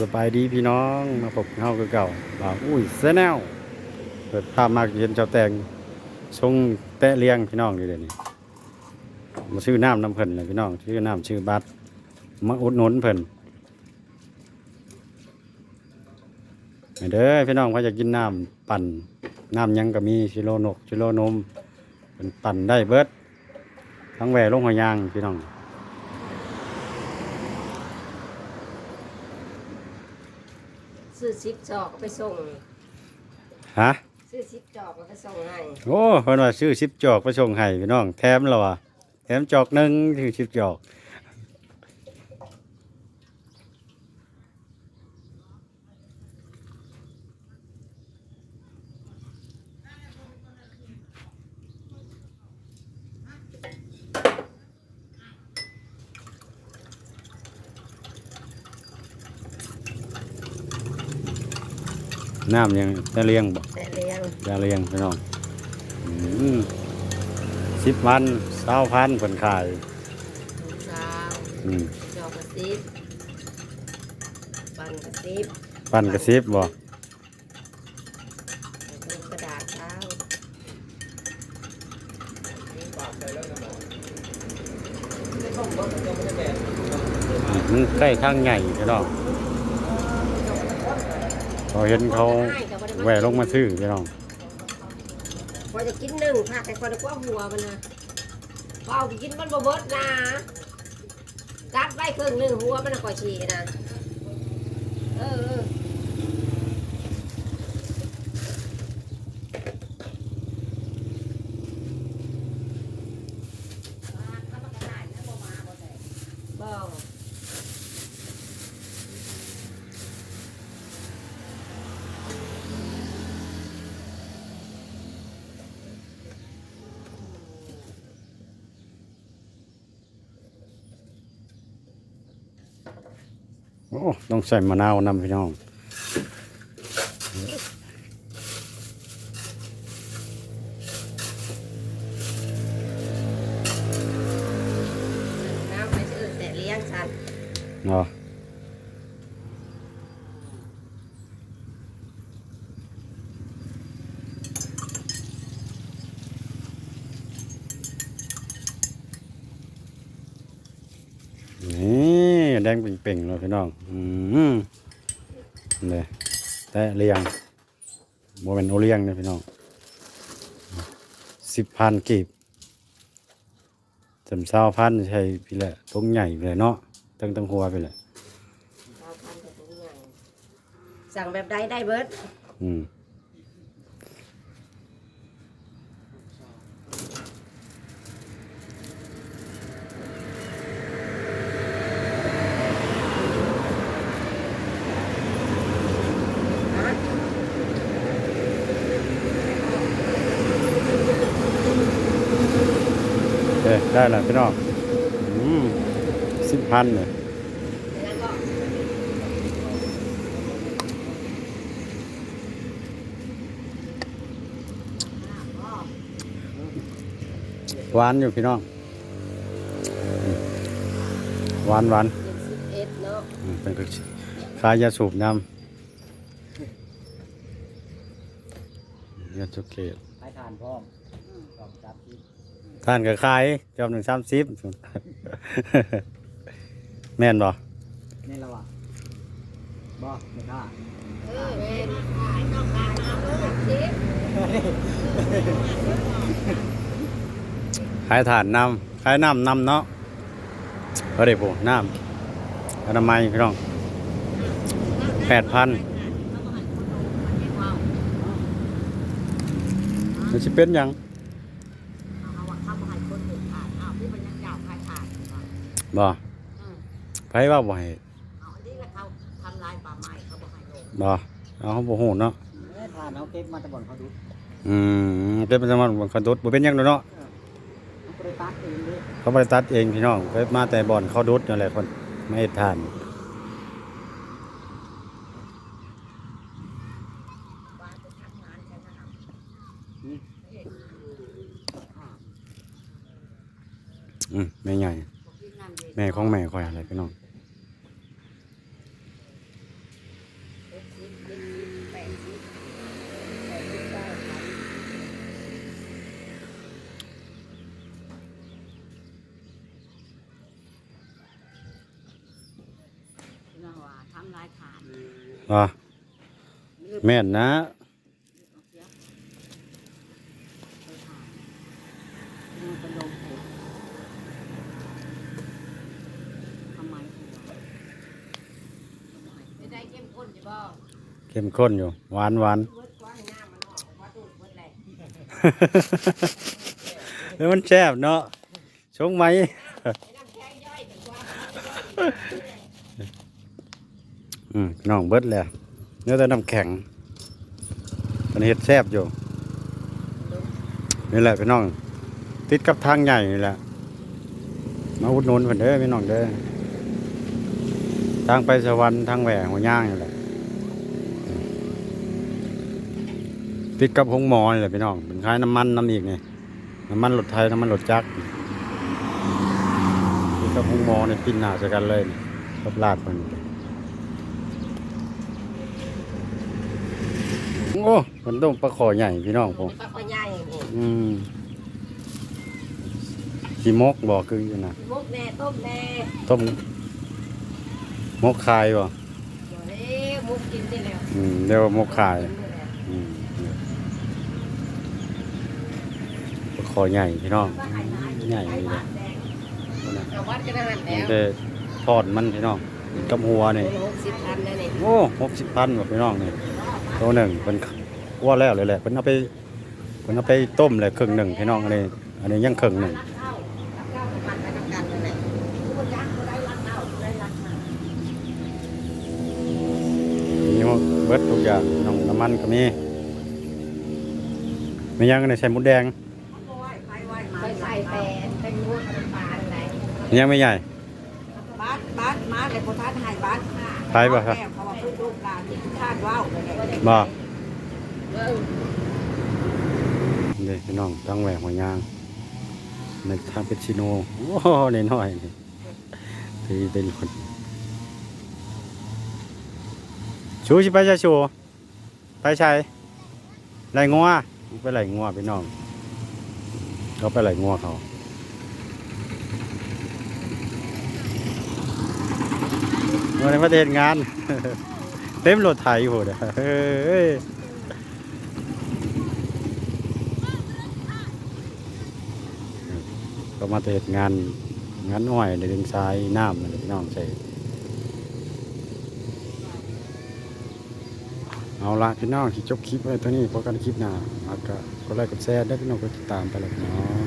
สบายดีพี่น้องมาพบเฮาคือเก่าบ่าวอุ้ยเสแนลเปิดภาพมากเห็นเจ้าแตงชงแตะเลี้ยงพี่น้องอยู่เดี๋ยวนี้มาชื่อน้ำน้ำเพิ่นเลยพี่น้องชื่อน้ำชื่อบัตรมาอุดหนุนเพิ่นเด้อพี่น้องพอจะกินน้ำปั่นน้ำยังก็มีชิโลนกชิโลนมเป็นปั่นได้เบิดทั้งแหวลงหอยยางพี่น้อง ซื้อซิปจอกเอาไปส่ง ฮะ ซื้อซิปจอกเอาไปส่งให้โอ้เพิ่นว่าชื่อชิปจอกประชงให้พี่น้อง แถมแล้วว่ะแถมจอกหนึ่งชื่อชิปจอก น้ำยังจะเลี้ยงบ่แต่เลี้ยงยาเลียงพี่น้องสิบวันเศร้าพันผลขายลูกสาวอืมจอกกระซิบปันกระซิบปั้นกระซิบบ่ลูกกระดาษเช้ามันใกล้ข้างใหญ่พี่น้อง พอเห็นเขาแหวลงมาซื้อพี่น้องพอจะกินหนึ่งค่ะแต่คนกว่าหัวมันนะพอเอาไปกินมันบ่เบิดนะกัดไว้ครึ่งหนึ่งหัวมันก็ฉี่นะเออ ต้องใส่มะนาวนำพี่น้องน้ำไปซื้อแต่เลี้ยงสัตว์เนาะนี่ แดงเป่งๆเลยพี่น้อง อืมเลยแต่เลียงโมเป็นโอเลียงนะพี่น้องสิบพันกีบจำเศร้าพันใช่พี่แหละตรงใหญ่ไปเลยเนาะตั้งตั้งหัวไปเลยเราพันแต่ถุงใหญ่สั่งแบบใดได้เบิดอืม ได้แล้วพี่น้องสิบพันเลยแล้วก็หวานอยู่พี่น้อง หวานหวานเจ็ดสิบเอ็ดเนาะอืมเป็นคือขายยาสูบน้ำยาจุกเกตขายทานพร้อมสองสามชิ้น ท่านก็ขายจอบหนึ่งสามสิบแม่นบ่นี่ละวะบ่ไม่ค่าเออแม่นขายต้องขายน้ำเลยสิบขายถ่านน้ำขายน้ำน้ำเนาะก็ได้ปูน้ำอนามัยพี่น้องแปดพันมันสิเป็นหยัง เอาว่าเขาบ่ให้คนเด็ดขาดอ้าวผู้เป็นยังเจ้าขายขาด บ่อืมไผว่าบ่ให้เอาอันนี้ก็เขาทำลายป่าไม้เขาบ่ให้ลงบ่เอาเขาบ่ฮู้เนาะเอ้ยทานเขาเก็บมาแตะบ่อนเขาดูอืมเก็บเป็นสมันบังคับดุดบ่เป็นหยังดอกเนาะเขาไปตัดเองเลยเขาบ่ได้ตัดเองพี่น้องเก็บมาแต่บ่อนเขาดุดนั่นแหละคนไม่เฮ็ดทานว่าจะทำงานกันนะครับอืมแม่ใหญ่ แม่ของแม่คอยอะไรพี่น้องสิบเจ็ดสิบแปดสิบแปดสิบเก้าพันเราว่าทำลายขาดอะแม่นนะ เอาเสียไปขาดดูเป็นลมผมทำไมหัวทำไม ไม่ได้ เข้มข้นใช่ป่ะเข้มข้นอยู่ หวานหวานเวิร์ดกว่าให้น้ำมันออกว่าตูดเวิร์ดแหละแล้วมันแซ่บเนาะชงไหมไอ้น้ำแข็งย่อยแต่ว่าอืมน้องเบิดแล้วเนื้อแต่น้ำแข็งมันเห็ดแซ่บอยู่นี่แหละพี่น้อง ติดกับทางใหญ่นี่แหละมาอุดหนุนเพิ่นเด้อพี่น้องเด้อ ทางไปสวรรค์ทางแหวกหัวย่างนี่แหละติดกับหงหมอนี่แหละพี่น้องเป็นคล้ายน้ำมันน้ำอีกนี่น้ำมันรถไทยน้ำมันรถจักรติดกับหงหมอนี่ปินหน้าใส่กันเลยนี่กับลาดมันโอ้มันต้องปลาคอใหญ่พี่น้องผมปลาคอยใหญ่อย่างนี้อืมขี้มกบอกคืออยู่นะมุกแน่ต้มแน่ต้ม มกคายบ่เดี๋ยวนี้มุกกินได้แล้วอืมเรียกว่ามกคายกินได้แล้วอืมปลาคอใหญ่พี่น้องก็หายหายใหญ่ไอ้เลยบาทแดงเอาวัดกันนั่นมันแล้วจะทอดมันพี่น้องกับหัวนี่หกสิบพันแล้วนี่โอ้หกสิบพันกว่าพี่น้องนี่ตัวหนึ่งเป็นว่าแล้วเลยแหละเป็นเอาไปเป็นเอาไปต้มเลยครึ่งหนึ่งพี่น้องอันนี้อันนี้ยังครึ่งหนึ่ง เบิดทุกอย่างน้องน้ำมันก็มีไม่ยังในใส่หมูแดงไปใส่แปนเป็นนวดเป็นปลาอะไรยังไม่ใหญ่บ้านบ้านมาเลยพอท่านให้บ้านไปบ่ครับแม่เขาว่าพูดลูกหลานที่ท่านว่าวเลยเนี่ยบ่เออนี่พี่น้องตั้งแหวกหัวยางในทางเป็นชิโนโอ้โหนน้อยๆนี่ที่เป็นคน ชูชิไปจะชูไปใช่ไรงัวไปไหลงัวพี่น้องเขาไปไหลงัวเขาวันนี้มาเดินงาน เต็มรถไถอยู่เด้อเฮ้ยก็มาเตะงานงานอ้อยในดินทรายน้ำมันพี่น้องใส่ เอาละพี่น้องที่จบคลิปไว้ตัวนี้พอกันคลิปหน้าอากาศก็ไลค์กดแชร์ได้พี่น้องก็ติดตามไปเลยเนาะ